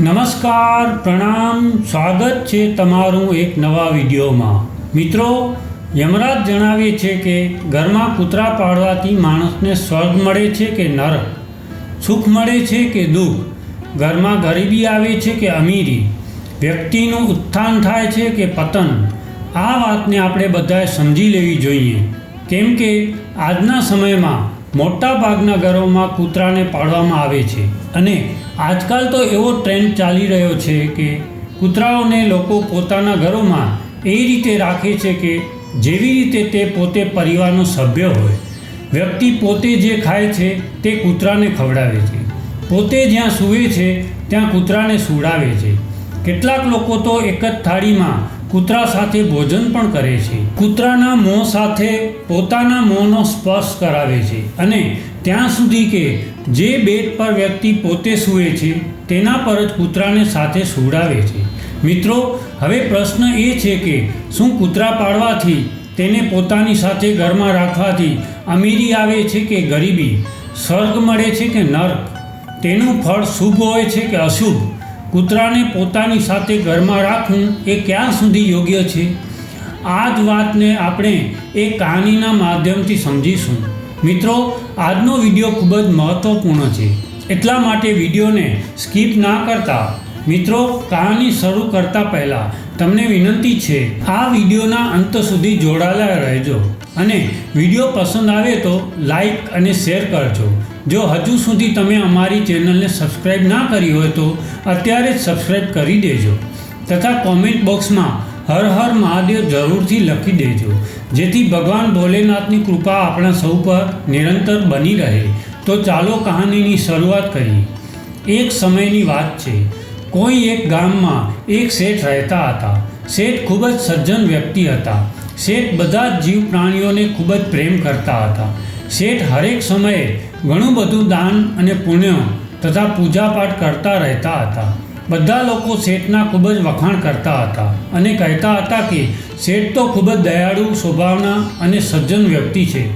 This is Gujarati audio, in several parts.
નમસ્કાર, પ્રણામ, સ્વાગત છે તમારું એક નવા વિડીયોમાં. મિત્રો, યમરાજ જણાવે છે કે ઘરમાં કૂતરા પાળવાથી માણસને સ્વર્ગ મળે છે કે નરક સુખ મળે છે કે દુઃખ? ઘરમાં ગરીબી આવે છે કે અમીરી? વ્યક્તિનું ઉત્થાન થાય છે કે પતન? આ વાતને આપણે બધાએ સમજી લેવી જોઈએ. કેમ કે આજના સમયમાં મોટા ભાગના ઘરોમાં કૂતરાને પાળવામાં આવે છે. અને આજકાલ તો એવો ટ્રેન્ડ ચાલી રહ્યો છે કે કૂતરાઓને લોકો પોતાના ઘરોમાં એ રીતે રાખે છે કે જેવી રીતે તે પોતે પરિવારનો સભ્ય હોય. વ્યક્તિ પોતે જે ખાય છે તે કૂતરાને ખવડાવે છે. પોતે જ્યાં સૂવે છે ત્યાં કૂતરાને સુડાવે છે. કેટલાક લોકો તો એક જ થાળીમાં કૂતરા સાથે ભોજન પણ કરે છે. કૂતરાના મોં સાથે પોતાના મોંનો સ્પર્શ કરાવે છે અને ત્યાં સુધી કે જે બેડ પર વ્યક્તિ પોતે સૂવે છે, તેના પર જ કૂતરાને સાથે સુવડાવે છે. મિત્રો, હવે પ્રશ્ન એ છે કે શું કૂતરા પાળવાથી તેને પોતાની સાથે ઘરમાં રાખવાથી અમીરી આવે છે કે ગરીબી? સ્વર્ગ મળે છે કે નર્ક? તેનું ફળ શુભ હોય છે કે અશુભ? કૂતરાને પોતાની સાથે ઘરમાં રાખવું એ ક્યાં સુધી યોગ્ય છે? આ જ વાતને આપણે એ કહાનીના માધ્યમથી સમજીશું. મિત્રો, આજનો વીડિયો ખૂબ જ મહત્ત્વપૂર્ણ છે. એટલા માટે વિડીયોને સ્કીપ ના કરતા. મિત્રો, કહાની શરૂ કરતા પહેલાં તમને વિનંતી છે, આ વિડીયોના અંત સુધી જોડાયેલા રહેજો. અને વીડિયો પસંદ આવે તો લાઈક અને શેર કરજો. જો હજુ સુધી તમે અમારી ચેનલને સબસ્ક્રાઈબ ના કરી હોય તો અત્યારે જ સબસ્ક્રાઈબ કરી દેજો તથા કોમેન્ટ બોક્સમાં હર હર મહાદેવ જરૂરથી લખી દેજો. જેથી ભગવાન ભોલેનાથની કૃપા આપણા સૌ પર નિરંતર બની રહે. તો ચાલો કહાનીની શરૂઆત કરીએ. એક સમયની વાત છે. કોઈ એક ગામમાં એક શેઠ રહેતા હતા. શેઠ ખૂબ જ સજ્જન વ્યક્તિ હતા. શેઠ બધા જ જીવ પ્રાણીઓને ખૂબ જ પ્રેમ કરતા હતા. શેઠ હરેક સમયે ઘણું બધું દાન અને પુણ્ય તથા પૂજાપાઠ કરતા રહેતા હતા. બધા લોકો શેઠના ખૂબ જ વખાણ કરતા હતા અને કહેતા હતા કે, શેઠ તો ખૂબ જ દયાળુ, સ્વભાવના અને સજ્જન વ્યક્તિ છે.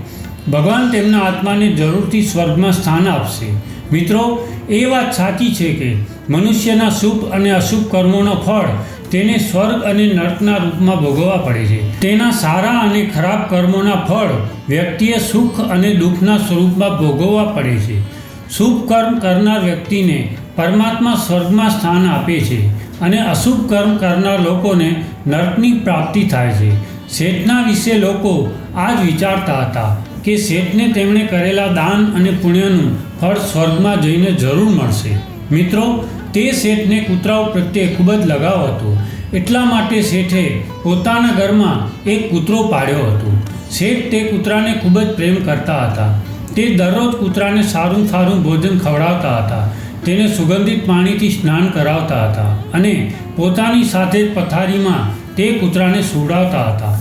ભગવાન તેમના આત્માને જરૂરથી સ્વર્ગમાં સ્થાન આપશે. મિત્રો, એ વાત સાચી છે કે, મનુષ્યના શુભ અને અશુભ કર્મોનો ફળ તેને સ્વર્ગ અને નર્કના રૂપમાં ભોગવવા પડે છે. તેના સારા અને ખરાબ કર્મોના ફળ વ્યક્તિએ સુખ અને દુઃખના સ્વરૂપમાં ભોગવવા પડે છે. શુભ કર્મ કરનાર વ્યક્તિને પરમાત્મા સ્વર્ગમાં સ્થાન આપે છે અને અશુભ કર્મ કરનાર લોકોને નર્કની પ્રાપ્તિ થાય છે. શેઠના વિશે લોકો આ જ વિચારતા હતા કે શેઠને તેમણે કરેલા દાન અને પુણ્યનું ફળ સ્વર્ગમાં જઈને જરૂર મળશે. મિત્રો, તે શેઠને કૂતરાઓ પ્રત્યે ખૂબ જ લગાવ હતો. એટલા માટે શેઠે પોતાના ઘરમાં એક કૂતરો પાડ્યો હતો. શેઠ તે કૂતરાને ખૂબ જ પ્રેમ કરતા હતા. તે દરરોજ કૂતરાને સારું સારું ભોજન ખવડાવતા હતા. તેને સુગંધિત પાણીથી સ્નાન કરાવતા હતા અને પોતાની સાથે જ પથારીમાં તે કૂતરાને સુવડાવતા હતા.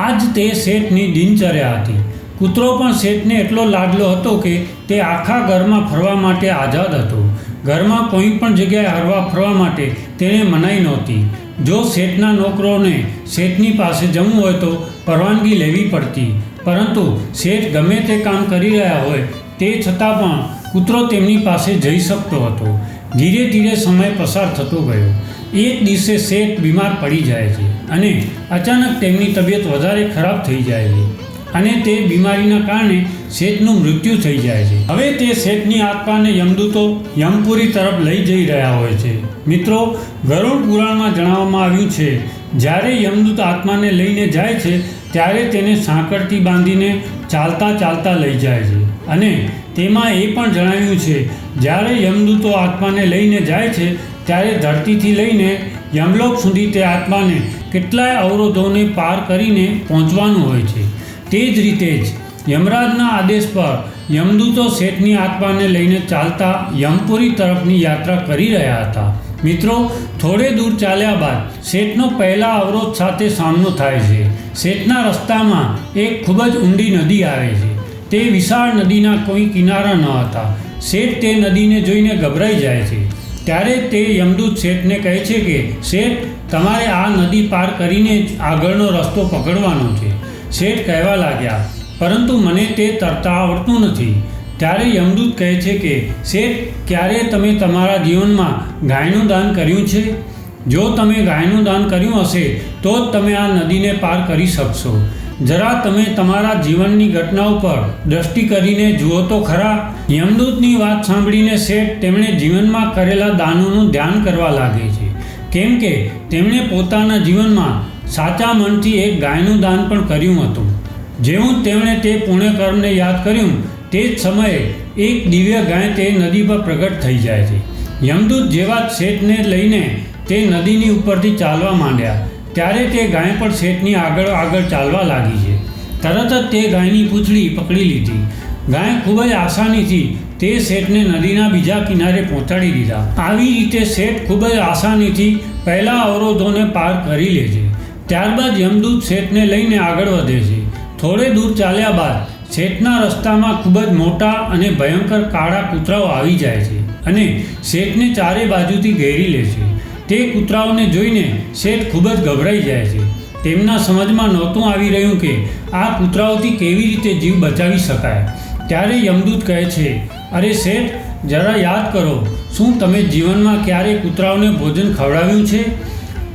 આ જ તે શેઠની દિનચર્યા હતી. કૂતરો પણ શેઠને એટલો લાડલો હતો કે તે આખા ઘરમાં ફરવા માટે આઝાદ હતો. ઘરમાં કોઈ પણ જગ્યાએ હરવા ફરવા માટે તેને મનાઈ નહોતી. જો શેઠના નોકરોને શેઠની પાસે જમવું હોય તો પરવાનગી લેવી પડતી. પરંતુ શેઠ ગમે તે કામ કરી રહ્યા હોય, તે છતાં પણ કૂતરો તેમની પાસે જઈ શકતો હતો. ધીરે ધીરે સમય પસાર થતો ગયો. એક દિવસે શેઠ બીમાર પડી જાય છે અને અચાનક તેમની તબિયત વધારે ખરાબ થઈ જાય છે. અને તે બીમારીના કારણે શેઠનું મૃત્યુ થઈ જાય છે. હવે તે શેઠની આત્માને યમદૂતો યમપુરી તરફ લઈ જઈ રહ્યા હોય છે. મિત્રો, ગરુડ પુરાણમાં જણાવવામાં આવ્યું છે, જ્યારે યમદૂત આત્માને લઈને જાય છે, ત્યારે તેને સાંકળથી બાંધીને ચાલતા ચાલતા લઈ જાય છે. અને તેમાં એ પણ જણાવ્યું છે, જ્યારે યમદૂતો આત્માને લઈને જાય છે, ત્યારે ધરતીથી લઈને યમલોક સુધી તે આત્માને કેટલાય અવરોધોને પાર કરીને પહોંચવાનું હોય છે. તે જ રીતે જ યમરાજના આદેશ પર યમદૂતો શેઠની આત્માને લઈને ચાલતા યમપુરી તરફની યાત્રા કરી રહ્યા હતા. મિત્રો, થોડે દૂર ચાલ્યા બાદ શેઠનો પહેલા અવરોધ સાથે સામનો થાય છે. શેઠના રસ્તામાં એક ખૂબ જ ઊંડી નદી આવે છે. તે વિશાળ નદીના કોઈ કિનારા ન હતા. શેઠ તે નદીને જોઈને ગભરાઈ જાય છે. ત્યારે તે યમદૂત શેઠને કહે છે કે, શેઠ, તમારે આ નદી પાર કરીને જ આગળનો રસ્તો પકડવાનો છે. શેઠ કહેવા લાગ્યા, પરંતુ મને તે તરતા આવડતું નથી. ત્યારે યમદૂત કહે છે કે, શેઠ, ક્યારે તમે તમારા જીવનમાં ગાયનું દાન કર્યું છે? જો તમે ગાયનું દાન કર્યું હશે, તો જ તમે આ નદીને પાર કરી શકશો. જરા તમે તમારા જીવનની ઘટનાઓ પર દ્રષ્ટિ કરીને જુઓ તો ખરા. યમદૂતની વાત સાંભળીને શેઠ તેમણે જીવનમાં કરેલા દાનોનું ધ્યાન કરવા લાગે છે. કેમ કે, તેમણે પોતાના જીવનમાં સાચા મનથી એક ગાયનું દાન પણ કર્યું હતું. જેવું તેમણે તે પુણ્યકર્મને યાદ કર્યું, તે જ સમયે એક દિવ્ય ગાય તે નદી પર પ્રગટ થઈ જાય છે. યમદૂત જેવા શેઠને લઈને તે નદીની ઉપરથી ચાલવા માંડ્યા. ત્યારે તે ગાય પણ શેઠની આગળ આગળ ચાલવા લાગી છે. તરત જ તે ગાયની પૂંછડી પકડી લીધી. ગાય ખૂબ જ આસાનીથી તે શેઠને નદીના બીજા કિનારે પહોંચાડી દીધા. આવી રીતે શેઠ ખૂબ જ આસાનીથી પહેલાં અવરોધોને પાર કરી લે છે. ત્યારબાદ યમદૂત શેઠને લઈને આગળ વધે છે. થોડે દૂર ચાલ્યા બાદ શેઠના રસ્તામાં ખૂબ જ મોટા અને ભયંકર કાળા કૂતરાઓ આવી જાય છે અને શેઠને ચારે બાજુથી ઘેરી લે છે. તે કૂતરાઓને જોઈને શેઠ ખૂબ જ ગભરાઈ જાય છે. તેમના સમજમાં નહોતું આવી રહ્યું કે આ કૂતરાઓથી કેવી રીતે જીવ બચાવી શકાય. ત્યારે યમદૂત કહે છે, અરે શેઠ, જરા યાદ કરો, શું તમે જીવનમાં ક્યારે કૂતરાઓને ભોજન ખવડાવ્યું છે?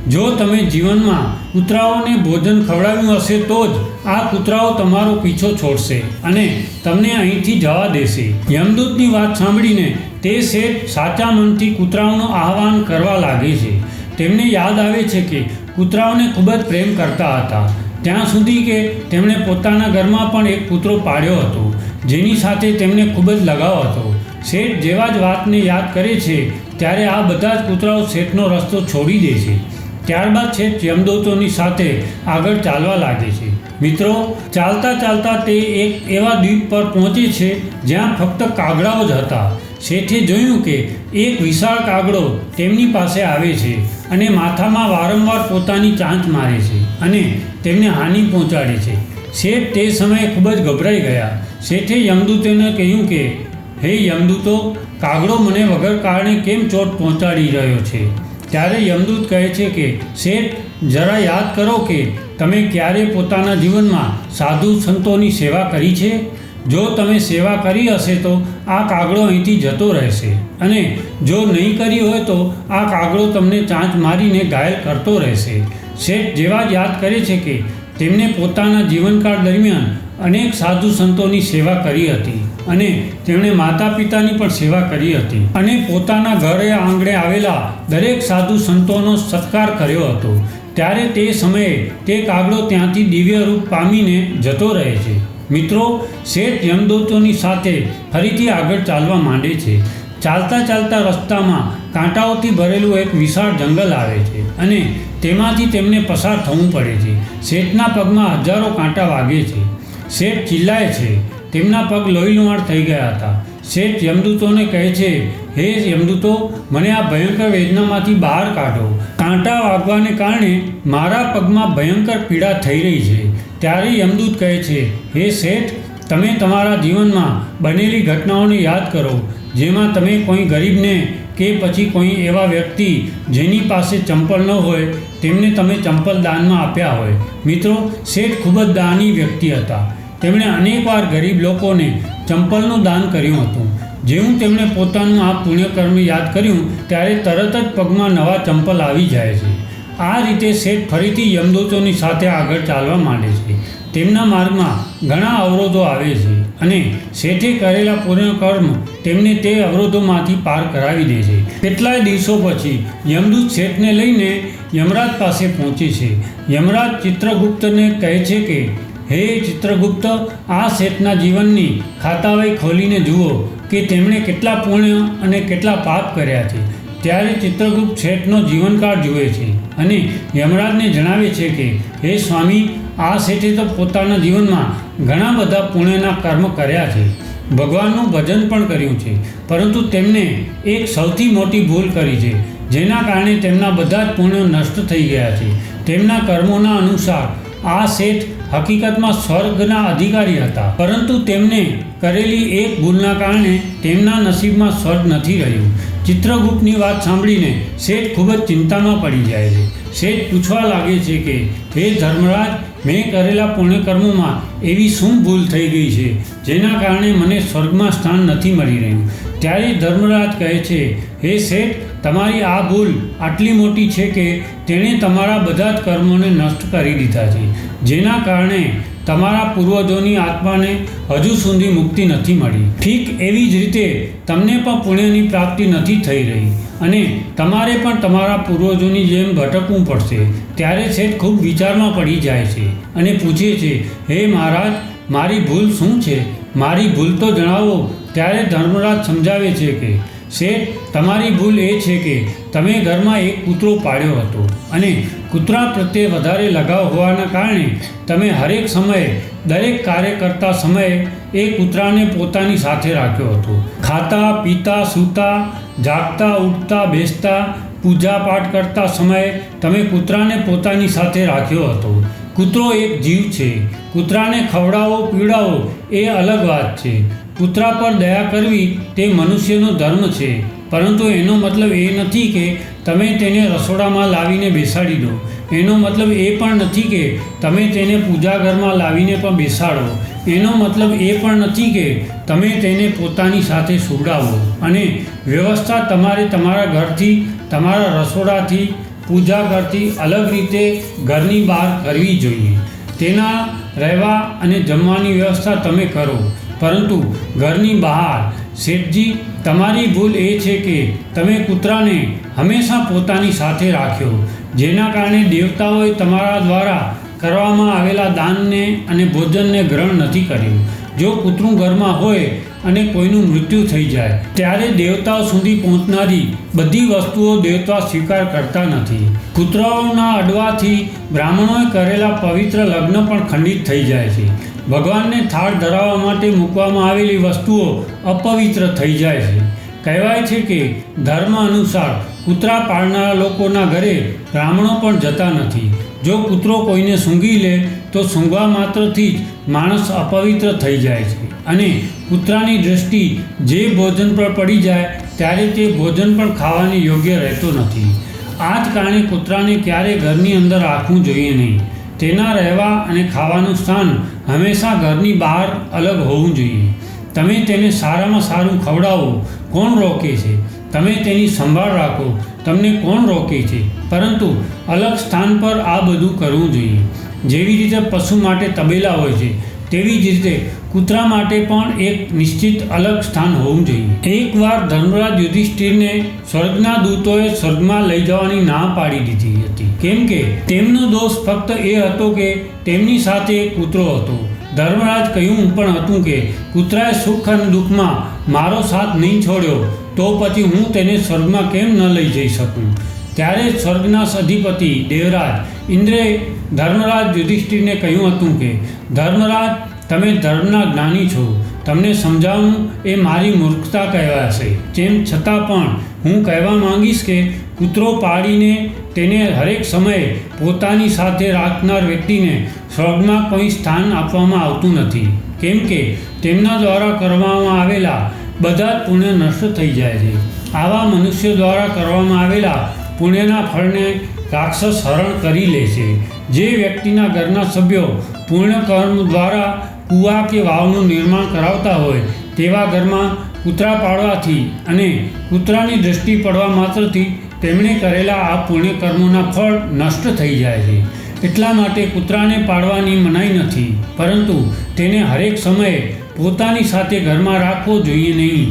જો તમે જીવનમાં કૂતરાઓને ભોજન ખવડાવ્યું હશે તો જ આ કૂતરાઓ તમારો પીછો છોડશે અને તમને અહીંથી જવા દેશે. યમદૂતની વાત સાંભળીને તે શેઠ સાચા મનથી કૂતરાઓનું આહવાન કરવા લાગે છે. તેમને યાદ આવે છે કે કૂતરાઓને ખૂબ જ પ્રેમ કરતા હતા. ત્યાં સુધી કે તેમણે પોતાના ઘરમાં પણ એક કૂતરો પાળ્યો હતો, જેની સાથે તેમને ખૂબ જ લગાવ હતો. શેઠ જેવા જ વાતને યાદ કરે છે, ત્યારે આ બધા જ કૂતરાઓ શેઠનો રસ્તો છોડી દે છે. ત્યારબાદ છે યમદૂતોની સાથે આગળ ચાલવા લાગે છે. મિત્રો, ચાલતા ચાલતા તે એક એવા દ્વીપ પર પહોંચે છે જ્યાં ફક્ત કાગડાઓ જ હતા. શેઠે જોયું કે એક વિશાળ કાગડો તેમની પાસે આવે છે અને માથામાં વારંવાર પોતાની ચાંચ મારે છે અને તેમને હાનિ પહોંચાડે છે. શેઠ તે સમયે ખૂબ જ ગભરાઈ ગયા. શેઠે યમદૂતોને કહ્યું કે, હે યમદૂતો, કાગડો મને વગર કારણે કેમ ચોટ પહોંચાડી રહ્યો છે? ત્યારે યમદૂત કહે છે કે, શેઠ, જરા યાદ કરો કે તમે ક્યારે પોતાના જીવનમાં સાધુ સંતોની સેવા કરી છે? જો તમે સેવા કરી હશે તો આ કાગડો અહીંથી જતો રહેશે અને જો નહીં કરી હોય તો આ કાગડો તમને ચાંચ મારીને ઘાયલ કરતો રહેશે. શેઠ જેવા જ યાદ કરે છે કે તેમણે પોતાના જીવનકાળ દરમિયાન અનેક સાધુ સંતોની સેવા કરી હતી. અને તેમણે માતા પિતાની પણ સેવા કરી હતી. અને પોતાના ઘરે આંગણે આવેલા દરેક સાધુ સંતોનો સત્કાર કર્યો હતો. ત્યારે તે સમયે તે કાગડો ત્યાંથી દિવ્ય રૂપ પામીને જતો રહે છે. મિત્રો, શેઠ યમદૂતોની સાથે ફરીથી આગળ ચાલવા માંડે છે. ચાલતા ચાલતા રસ્તામાં કાંટાઓથી ભરેલું એક વિશાળ જંગલ આવે છે અને તેમાંથી તેમને પસાર થવું પડે છે. શેઠના પગમાં હજારો કાંટા વાગે છે. શેઠ ચિલ્લાય છે. તેમના પગ લોહીલુહાણ થઈ ગયા હતા. શેઠ યમદૂતોને કહે છે, હે યમદૂતો, મને આ ભયંકર વેદનામાંથી બહાર કાઢો. કાંટા વાગવાને કારણે મારા પગમાં ભયંકર પીડા થઈ રહી છે. ત્યારે યમદૂત કહે છે, હે શેઠ, તમે તમારા જીવનમાં બનેલી ઘટનાઓને યાદ કરો, જેમાં તમે કોઈ ગરીબને કે પછી કોઈ એવા વ્યક્તિ જેની પાસે ચંપલ ન હોય, તેમને તમે ચંપલ દાનમાં આપ્યા હોય. મિત્રો, શેઠ ખૂબ જ દાની વ્યક્તિ હતા. તેમણે અનેકવાર ગરીબ લોકોને ચંપલનું દાન કર્યું હતું. જેવું તેમણે પોતાનું આ પુણ્યકર્મ યાદ કર્યું, ત્યારે તરત જ પગમાં નવા ચંપલ આવી જાય છે. આ રીતે શેઠ ફરીથી યમદૂતોની સાથે આગળ ચાલવા માંડે છે. તેમના માર્ગમાં ઘણા અવરોધો આવે છે અને શેઠે કરેલા પુણ્યકર્મ તેમને તે અવરોધોમાંથી પાર કરાવી દે છે. કેટલાય દિવસો પછી યમદૂત શેઠને લઈને યમરાજ પાસે પહોંચે છે. યમરાજ ચિત્રગુપ્તને કહે છે કે હે ચિત્રગુપ્ત, આ શેઠના જીવનની ખાતાવાઈ ખોલીને જુઓ કે તેમણે કેટલા પુણ્ય અને કેટલા પાપ કર્યા છે. ત્યારે ચિત્રગુપ્ત શેઠનો જીવનકાળ જુએ છે અને યમરાજને જણાવે છે કે, હે સ્વામી, આ શેઠે તો પોતાના જીવનમાં ઘણા બધા પુણ્યના કર્મ કર્યા છે. ભગવાનનું ભજન પણ કર્યું છે. પરંતુ તેમને એક સૌથી મોટી ભૂલ કરી છે, જેના કારણે તેમના બધા જ પુણ્યો નષ્ટ થઈ ગયા છે. તેમના કર્મોના અનુસાર આ શેઠ હકીકતમાં સ્વર્ગના અધિકારી હતા, પરંતુ તેમને કરેલી એક ભૂલના કારણે તેમના નસીબમાં સ્વર્ગ નથી રહ્યું. ચિત્રગુપ્તની વાત સાંભળીને શેઠ ખૂબ જ ચિંતામાં પડી જાય છે. શેઠ પૂછવા લાગે છે કે, હે ધર્મરાજ, મેં કરેલા પુણ્યકર્મોમાં એવી શું ભૂલ થઈ ગઈ છે, જેના કારણે મને સ્વર્ગમાં સ્થાન નથી મળી રહ્યું? ત્યારે ધર્મરાજ કહે છે, હે શેઠ તમારી આ ભૂલ આટલી મોટી છે કે તેણે તમારા બધા જ કર્મોને નષ્ટ કરી દીધા છે, જેના કારણે તમારા પૂર્વજોની આત્માને હજુ સુધી મુક્તિ નથી મળી. ઠીક એવી જ રીતે તમને પણ પુણ્યની પ્રાપ્તિ નથી થઈ રહી અને તમારે પણ તમારા પૂર્વજોની જેમ ભટકવું પડશે. ત્યારે શેઠ ખૂબ વિચારમાં પડી જાય છે અને પૂછે છે, હે મહારાજ, મારી ભૂલ શું છે? મારી ભૂલ તો જણાવો. ત્યારે ધર્મરાજ સમજાવે છે કે શેઠ, તમારી ભૂલ એ છે કે તમે ઘરમાં એક કૂતરો પાળ્યો હતો અને કૂતરા પ્રત્યે વધારે લગાવ હોવાના કારણે તમે હરેક સમયે, દરેક કાર્ય કરતા સમયે એ કૂતરાને પોતાની સાથે રાખ્યો હતો. ખાતા, પીતા, સૂતા, જાગતા, ઉઠતા, બેસતા, પૂજા પાઠ કરતા સમયે તમે કૂતરાને પોતાની સાથે રાખ્યો હતો. કૂતરો એક જીવ છે. કૂતરાને ખવડાવો, પીવડાવો એ અલગ વાત છે. કૂતરા પર દયા કરવી તે મનુષ્યનો ધર્મ છે. પરંતુ એનો મતલબ એ નથી કે તમે તેને રસોડામાં લાવીને બેસાડી દો. એનો મતલબ એ પણ નથી કે તમે તેને પૂજાઘરમાં લાવીને પણ બેસાડો. એનો મતલબ એ પણ નથી કે તમે તેને પોતાની સાથે સુવડાવો. અને વ્યવસ્થા તમારે તમારા ઘરથી, તમારા રસોડાથી પૂજા ઘરથી અલગ રીતે ઘરની બહાર કરવી જોઈએ. તેના રહેવા અને જમવાની વ્યવસ્થા તમે કરો. પરંતુ ઘરની બહાર, શેઠજી, તમારી ભૂલ એ છે કે તમે કૂતરાને હંમેશા પોતાની સાથે રાખ્યો, જેના કારણે દેવતાઓએ તમારા દ્વારા કરવામાં આવેલા દાનને અને ભોજનને ગ્રહણ નથી કર્યું. જો કૂતરું ઘરમાં હોય અને કોઈનું મૃત્યુ થઈ જાય, ત્યારે દેવતાઓ સુધી પહોંચનારી બધી વસ્તુઓ દેવતા સ્વીકાર કરતા નથી. કૂતરાઓના અડવાથી બ્રાહ્મણોએ કરેલા પવિત્ર લગ્ન પણ ખંડિત થઈ જાય છે. ભગવાનને થાળ ધરાવવા માટે મૂકવામાં આવેલી વસ્તુઓ અપવિત્ર થઈ જાય છે. કહેવાય છે કે ધર્મ અનુસાર કૂતરા પાળનારા લોકોના ઘરે બ્રાહ્મણો પણ જતા નથી. જો કૂતરો કોઈને સૂંઘી લે, તો સૂંઘવા માત્રથી જ માણસ અપવિત્ર થઈ જાય છે અને કૂતરાની દૃષ્ટિ જે ભોજન પર પડી જાય, ત્યારે તે ભોજન પણ ખાવાની યોગ્ય રહેતો નથી. આ જ કારણે કૂતરાને ક્યારેય ઘરની અંદર રાખવું જોઈએ નહીં. તેના રહેવા અને ખાવાનું સ્થાન હંમેશા ઘરની બહાર અલગ હોવું જોઈએ. તમે તેને સારામાં સારું ખવડાવો. કોણ રોકે છે? તમે તેની સંભાળ રાખો. તમને કોણ રોકે છે? પરંતુ અલગ સ્થાન પર આ બધું કરવું જોઈએ. જેવી રીતે પશુ માટે તબેલા હોય છે, તેવી જ રીતે કૂતરા માટે પણ એક નિશ્ચિત અલગ સ્થાન હોવું જોઈએ. એકવાર ધર્મરાજ યુધિષ્ઠિરને સ્વર્ગના દૂતોએ સ્વર્ગમાં લઈ જવાની ના પાડી દીધી હતી. કેમ કે તેમનો દોષ ફક્ત એ હતો કે તેમની સાથે કૂતરો હતો. ધર્મરાજ કહ્યું પણ હતું કે કૂતરાએ સુખ અને દુઃખમાં મારો સાથ નહીં છોડ્યો, તો પછી હું તેને સ્વર્ગમાં કેમ ન લઈ જઈ શકું? ત્યારે સ્વર્ગના અધિપતિ દેવરાજ ઇન્દ્રે ધર્મરાજ યુધિષ્ઠિરને કહ્યું હતું કે, ધર્મરાજ તમે ધર્મના જ્ઞાની છો. તમને સમજાવવું એ મારી મૂર્ખતા કહેવાશે. તેમ છતાં પણ હું કહેવા માંગીશ કે કૂતરો પાડીને તેને હરેક સમયે પોતાની સાથે રાખનાર વ્યક્તિને સ્વર્ગમાં કોઈ સ્થાન આપવામાં આવતું નથી. કેમ કે તેમના દ્વારા કરવામાં આવેલા બધા જ પુણ્ય નષ્ટ થઈ જાય છે. આવા મનુષ્ય દ્વારા કરવામાં આવેલા પુણ્યના ફળને રાક્ષસ હરણ કરી લે છે. જે વ્યક્તિના ઘરના સભ્યો પૂર્ણ કર્મ દ્વારા કૂવા કે વાવનું નિર્માણ કરાવતા હોય તેવા ઘરમાં કૂતરા પાડવાથી અને કૂતરાની દૃષ્ટિ પડવા માત્રથી તેમણે કરેલા આ પુણ્યકર્મોના ફળ નષ્ટ થઈ જાય છે. એટલા માટે કૂતરાને પાડવાની મનાઈ નથી, પરંતુ તેને હરેક સમયે પોતાની સાથે ઘરમાં રાખવો જોઈએ નહીં.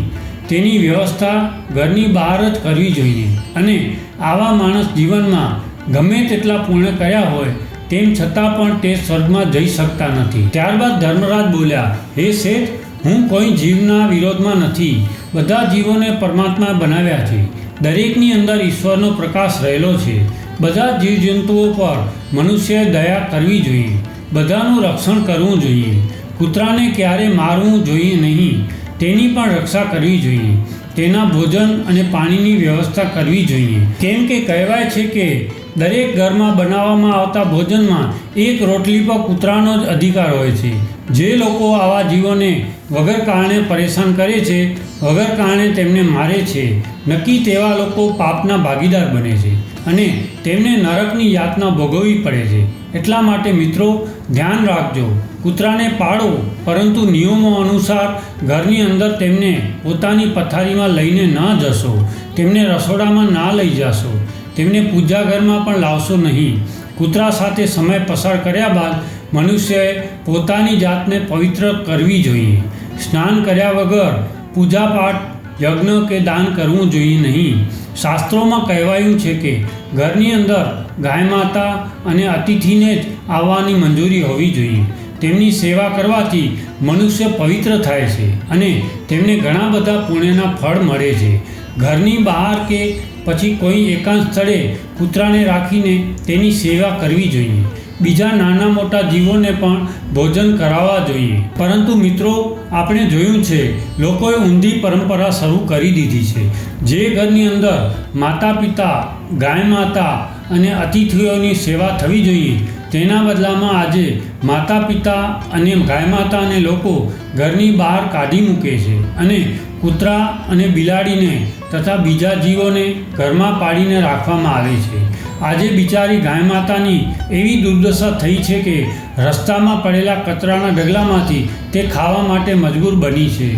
તેની વ્યવસ્થા ઘરની બહાર જ કરવી જોઈએ અને આવા માણસ જીવનમાં ગમે તેટલા પૂર્ણ કર્યા હોય તેમ છતાં પણ તે સ્વર્ગમાં જઈ શકતા નથી. ત્યારબાદ ધર્મરાજ બોલ્યા, હે શેઠ, હું કોઈ જીવના વિરોધમાં નથી. બધા જીવોને પરમાત્મા બનાવ્યા છે. દરેકની અંદર ઈશ્વરનો પ્રકાશ રહેલો છે. બધા જીવજંતુઓ પર મનુષ્યએ દયા કરવી જોઈએ. બધાનું રક્ષણ કરવું જોઈએ. કૂતરાને ક્યારે મારવું જોઈએ નહીં. તેની પણ રક્ષા કરવી જોઈએ. તેના ભોજન અને પાણીની વ્યવસ્થા કરવી જોઈએ. કેમ કે કહેવાય છે કે દરેક ઘરમાં બનાવવામાં આવતા ભોજનમાં એક રોટલી પર કૂતરાનો જ અધિકાર હોય છે. જે લોકો આવા જીવોને વગર કારણે પરેશાન કરે છે, વગર કારણે તેમને મારે છે. નક્કી તેવા લોકો પાપના ભાગીદાર બને છે અને તેમને નરકની યાતના ભોગવવી પડે છે. એટલા માટે મિત્રો, ધ્યાન રાખજો. કૂતરાને પાળો, પરંતુ નિયમો અનુસાર ઘરની અંદર તેમને પોતાની પથારીમાં લઈને ન જશો. તેમને રસોડામાં ના લઈ જશો. તેમને પૂજા ઘરમાં પણ લાવશો નહીં. કૂતરા સાથે સમય પસાર કર્યા બાદ મનુષ્યએ પોતાની જાતને પવિત્ર કરવી જોઈએ. સ્નાન કર્યા વગર પૂજાપાઠ, યજ્ઞ કે દાન કરવું જોઈએ નહીં. શાસ્ત્રોમાં કહેવાયું છે કે ઘરની અંદર ગાય માતા અને અતિથિને જ આવવાની મંજૂરી હોવી જોઈએ. તેમની સેવા કરવાથી મનુષ્ય પવિત્ર થાય છે અને તેમને ઘણા બધા પુણ્યના ફળ મળે છે. ઘરની બહાર કે પછી કોઈ એકાંત સ્થળે કૂતરાને રાખીને તેની સેવા કરવી જોઈએ. બીજા નાના મોટા જીવોને પણ ભોજન કરાવવા જોઈએ. પરંતુ મિત્રો, આપણે જોયું છે, લોકોએ ઊંધી પરંપરા શરૂ કરી દીધી છે. જે ઘરની અંદર માતા પિતા ગાય માતા અને અતિથિઓની સેવા થવી જોઈએ તેના બદલામાં આજે માતા પિતા અને ગાય માતા અને લોકો ઘરની બહાર કાઢી મૂકે છે અને કૂતરા અને બિલાડીને તથા બીજા જીવોને ઘરમાં પાડીને રાખવામાં આવે છે. આજે બિચારી ગાય માતાની એવી દુર્દશા થઈ છે કે રસ્તામાં પડેલા કચરાના ઢગલામાંથી તે ખાવા માટે મજબૂર બની છે.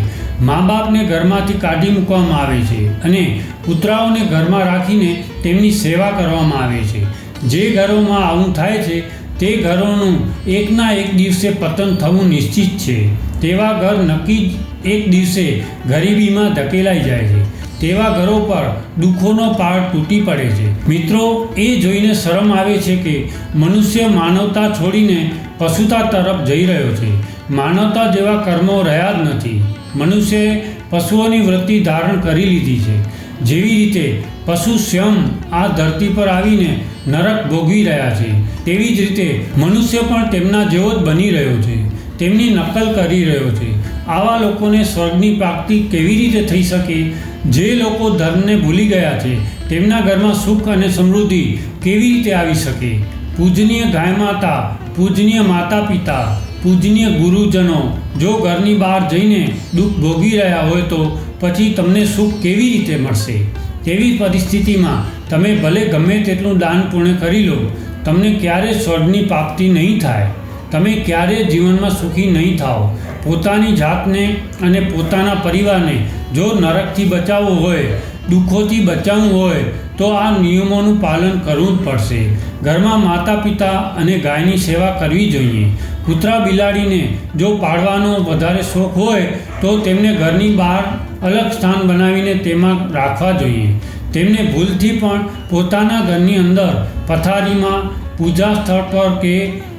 મા બાપને ઘરમાંથી કાઢી મૂકવામાં આવે છે અને કૂતરાઓને ઘરમાં રાખીને તેમની સેવા કરવામાં આવે છે. જે ઘરોમાં આવું થાય છે તે ઘરોનું એકના એક દિવસે પતન થવું નિશ્ચિત છે. તેવા ઘર નક્કી જ એક દિવસે ગરીબીમાં ધકેલાઈ જાય છે. તેવા ઘરો પર દુઃખોનો પાર તૂટી પડે છે. મિત્રો, એ જોઈને શરમ આવે છે કે મનુષ્ય માનવતા છોડીને પશુતા તરફ જઈ રહ્યો છે. માનવતા જેવા કર્મો રહ્યા જ નથી. મનુષ્યએ પશુઓની વૃત્તિ ધારણ કરી લીધી છે. જેવી રીતે પશુ સ્વયં આ ધરતી પર આવીને નરક ભોગવી રહ્યા છે. તેવી જ રીતે મનુષ્ય પણ તેમના જેવો જ બની રહ્યો છે. તેમની નકલ કરી રહ્યો છે. આવા લોકોને સ્વર્ગની પ્રાપ્તિ કેવી રીતે થઈ શકે? જે લોકો ધર્મને ભૂલી ગયા છે, તેમના ઘરમાં સુખ અને સમૃદ્ધિ કેવી રીતે આવી શકે? પૂજનીય ગાય માતા, પૂજનીય માતા પિતા પૂજનીય ગુરુજનો, જો ઘરની બહાર જઈને દુઃખ ભોગી રહ્યા હોય તો પછી તમને સુખ કેવી રીતે મળશે? તેવી પરિસ્થિતિમાં તમે ભલે ગમે તેટલું દાન પૂર્ણ કરી લો, તમને ક્યારે સ્વર્ગની પ્રાપ્તિ નહીં થાય. તમે ક્યારે જીવનમાં સુખી નહીં થાઓ. પોતાની જાતને અને પોતાના પરિવારને જો નરકથી બચાવવો હોય, દુઃખોથી બચાવવું હોય, તો આ નિયમોનું પાલન કરવું જ પડશે. ઘરમાં માતા પિતા અને ગાયની સેવા કરવી જોઈએ. કૂતરા બિલાડીને જો પાળવાનો વધારે શોખ હોય, તો તેમને ઘરની બહાર અલગ સ્થાન બનાવીને તેમાં રાખવા જોઈએ. તેમને ભૂલથી પણ પોતાના ઘરની અંદર પથારીમાં, પૂજા સ્થળ પર કે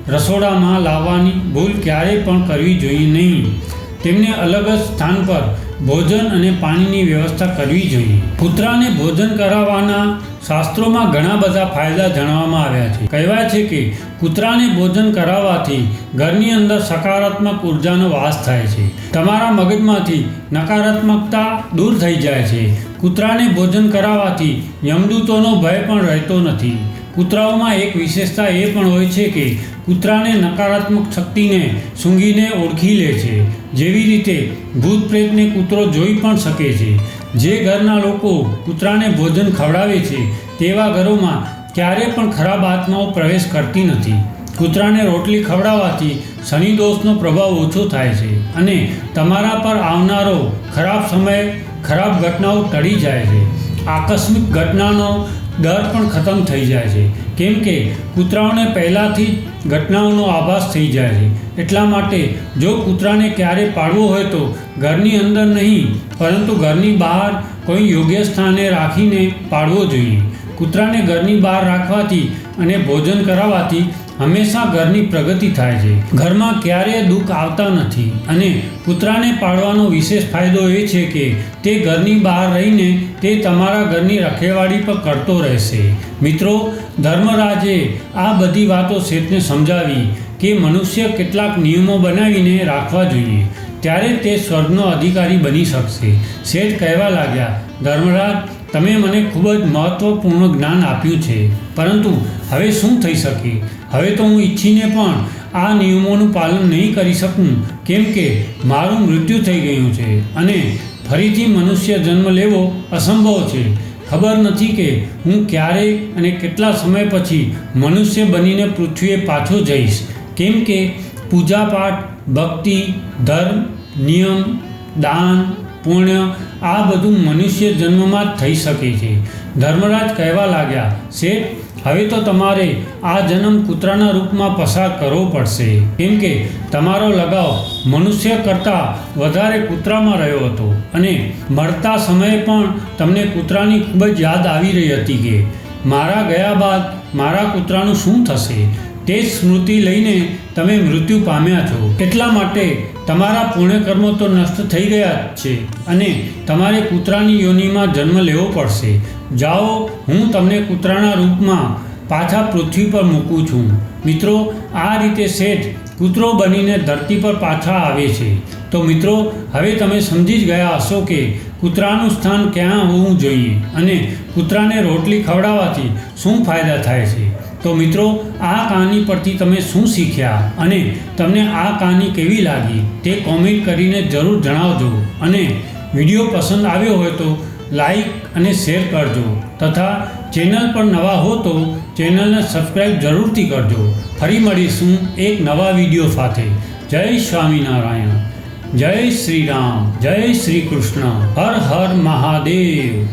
રસોડામાં લાવવાની ભૂલ ક્યારેય પણ કરવી જોઈએ નહીં. તેમને અલગ જ સ્થાન પર ભોજન અને પાણીની વ્યવસ્થા કરવી જોઈએ. કૂતરાને ભોજન કરાવવાના શાસ્ત્રોમાં ઘણા બધા ફાયદા જણાવવામાં આવ્યા છે. કહેવાય છે કે કૂતરાને ભોજન કરાવવાથી ઘરની અંદર સકારાત્મક ઉર્જાનો વાસ થાય છે. તમારા મગજમાંથી નકારાત્મકતા દૂર થઈ જાય છે. કૂતરાને ભોજન કરાવવાથી યમદૂતોનો ભય પણ રહેતો નથી. કૂતરાઓમાં એક વિશેષતા એ પણ હોય છે કે કૂતરાને નકારાત્મક શક્તિને સૂંઘીને ઓળખી લે છે. જેવી રીતે ભૂત પ્રેતને કૂતરો જોઈ પણ શકે છે. જે ઘરના લોકો કૂતરાને ભોજન ખવડાવે છે, તેવા ઘરોમાં ક્યારે પણ ખરાબ આત્માઓ પ્રવેશ કરતી નથી. કૂતરાને રોટલી ખવડાવવાથી શનિ દોષનો પ્રભાવ ઓછો થાય છે અને તમારા પર આવનારો ખરાબ સમય, ખરાબ ઘટનાઓ ટળી જાય છે. આકસ્મિક ઘટનાનો ડર પણ ખતમ થઈ જાય છે. કેમ કે કૂતરાઓને પહેલાંથી જ ઘટનાઓનો આભાસ થઈ જાય છે. એટલા માટે જો કૂતરાને ક્યારે પાડવો હોય તો ઘરની અંદર નહીં, પરંતુ ઘરની બહાર કોઈ યોગ્ય સ્થાને રાખીને પાડવો જોઈએ. કૂતરાને ઘરની બહાર રાખવાથી અને ભોજન કરાવવાથી હંમેશા ઘરની પ્રગતિ થાય છે. ઘરમાં ક્યારેય દુઃખ આવતા નથી અને કૂતરાને પાળવાનો વિશેષ ફાયદો એ છે કે તે ઘરની બહાર રહીને તે તમારા ઘરની રખેવાળી પર કરતો રહેશે. મિત્રો, ધર્મરાજે આ બધી વાતો શેઠને સમજાવી કે મનુષ્ય કેટલાક નિયમો બનાવીને રાખવા જોઈએ. ત્યારે તે સ્વર્ગનો અધિકારી બની શકશે. શેઠ કહેવા લાગ્યા, ધર્મરાજ તમે મને ખૂબ જ મહત્ત્વપૂર્ણ જ્ઞાન આપ્યું છે. પરંતુ હવે શું થઈ શકે? હવે તો હું ઈચ્છીને પણ આ નિયમોનું પાલન નહીં કરી શકું, કેમ કે મારું મૃત્યુ થઈ ગયું છે અને ફરીથી મનુષ્ય જન્મ લેવો અસંભવ છે. ખબર નથી કે હું ક્યારે અને કેટલા સમય પછી મનુષ્ય બનીને પૃથ્વીએ પાછો જઈશ. કેમ કે પૂજાપાઠ, ભક્તિ, ધર્મ, નિયમ, દાન પુણ્ય આ બધું મનુષ્ય જન્મમાં જ થઈ શકે છે. ધર્મરાજ કહેવા લાગ્યા, શેઠ, હવે તો તમારે આ જન્મ કૂતરાના રૂપમાં પસાર કરવો પડશે. કેમ કે તમારો લગાવ મનુષ્ય કરતાં વધારે કૂતરામાં રહ્યો હતો અને મળતા સમયે પણ તમને કૂતરાની ખૂબ જ યાદ આવી રહી હતી કે મારા ગયા બાદ મારા કૂતરાનું શું થશે? તે સ્મૃતિ લઈને તમે મૃત્યુ પામ્યા છો. એટલા માટે તમારા પુણ્યકર્મો તો નષ્ટ થઈ ગયા છે અને તમારે કૂતરાની યોનિમાં જન્મ લેવો પડશે. જાઓ, હું તમને કૂતરાના રૂપમાં પાછા પૃથ્વી પર મૂકું છું. મિત્રો, આ રીતે શેઠ કૂતરો બનીને ધરતી પર પાછા આવે છે. તો મિત્રો, હવે તમે સમજી જ ગયા હશો કે કૂતરાનું સ્થાન ક્યાં હોવું જોઈએ અને કૂતરાને રોટલી ખવડાવવાથી શું ફાયદા થાય છે? તો મિત્રો, આ કહાની પરથી તમે શું શીખ્યા અને તમને આ કહાની કેવી લાગી તે કોમેન્ટ કરીને જરૂર જણાવજો. અને વીડિયો પસંદ આવ્યો હોય તો લાઈક અને શેર કરજો. તથા ચેનલ પર નવા હો તો ચેનલને સબસ્ક્રાઈબ જરૂરથી કરજો. ફરી મળીશું એક નવા વીડિયો સાથે. જય સ્વામિનારાયણ. જય શ્રી રામ. જય શ્રી કૃષ્ણ. હર હર મહાદેવ.